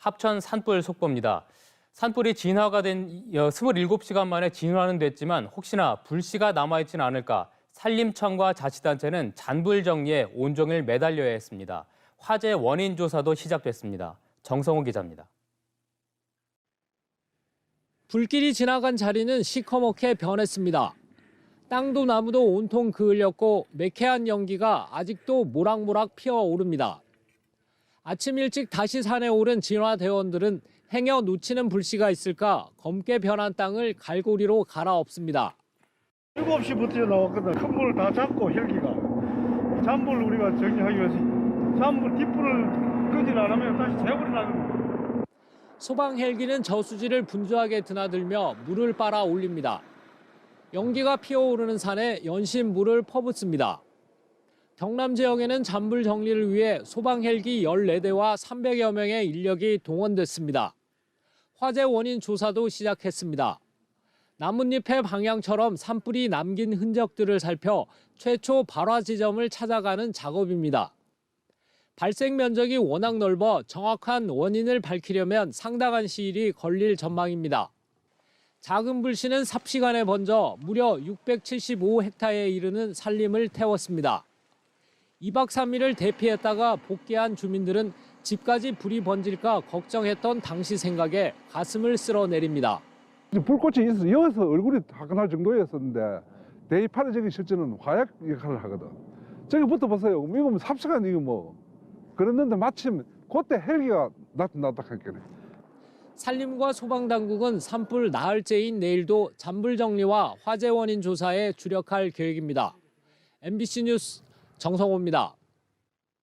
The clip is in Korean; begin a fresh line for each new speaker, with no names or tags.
합천 산불 속보입니다. 산불이 진화가 된 27시간 만에 진화는 됐지만 혹시나 불씨가 남아있지는 않을까 산림청과 자치단체는 잔불 정리에 온종일 매달려야 했습니다. 화재 원인 조사도 시작됐습니다. 정성호 기자입니다.
불길이 지나간 자리는 시커멓게 변했습니다. 땅도 나무도 온통 그을렸고 매캐한 연기가 아직도 모락모락 피어오릅니다. 아침 일찍 다시 산에 오른 진화대원들은 행여 놓치는 불씨가 있을까 검게 변한 땅을 갈고리로 갈아엎습니다.
7시부터 나왔거든. 큰 불을 다 잡고 헬기가. 잔불 우리가 정리하기 위해서 잔불 뒷불을 끄질 않으면 다시 재불이 나거든.
소방 헬기는 저수지를 분주하게 드나들며 물을 빨아 올립니다. 연기가 피어오르는 산에 연신 물을 퍼붓습니다. 경남 지역에는 잔불 정리를 위해 소방 헬기 14대와 300여 명의 인력이 동원됐습니다. 화재 원인 조사도 시작했습니다. 나뭇잎의 방향처럼 산불이 남긴 흔적들을 살펴 최초 발화 지점을 찾아가는 작업입니다. 발생 면적이 워낙 넓어 정확한 원인을 밝히려면 상당한 시일이 걸릴 전망입니다. 작은 불씨는 삽시간에 번져 무려 675헥타에 이르는 산림을 태웠습니다. 2박 3일을 대피했다가 복귀한 주민들은 집까지 불이 번질까 걱정했던 당시 생각에 가슴을 쓸어내립니다.
불꽃이 있어서 여기서 얼굴이 화끈할 정도였었는데 대입판에 저기 실제는 화약 역할을 하거든. 저기 붙어 보세요. 이거 뭐 삽시간 이거 뭐 그랬는데 마침 그때 헬기가 나타났다 할게네.
산림과 소방당국은 산불 나흘째인 내일도 잔불 정리와 화재 원인 조사에 주력할 계획입니다. MBC 뉴스 정성호입니다.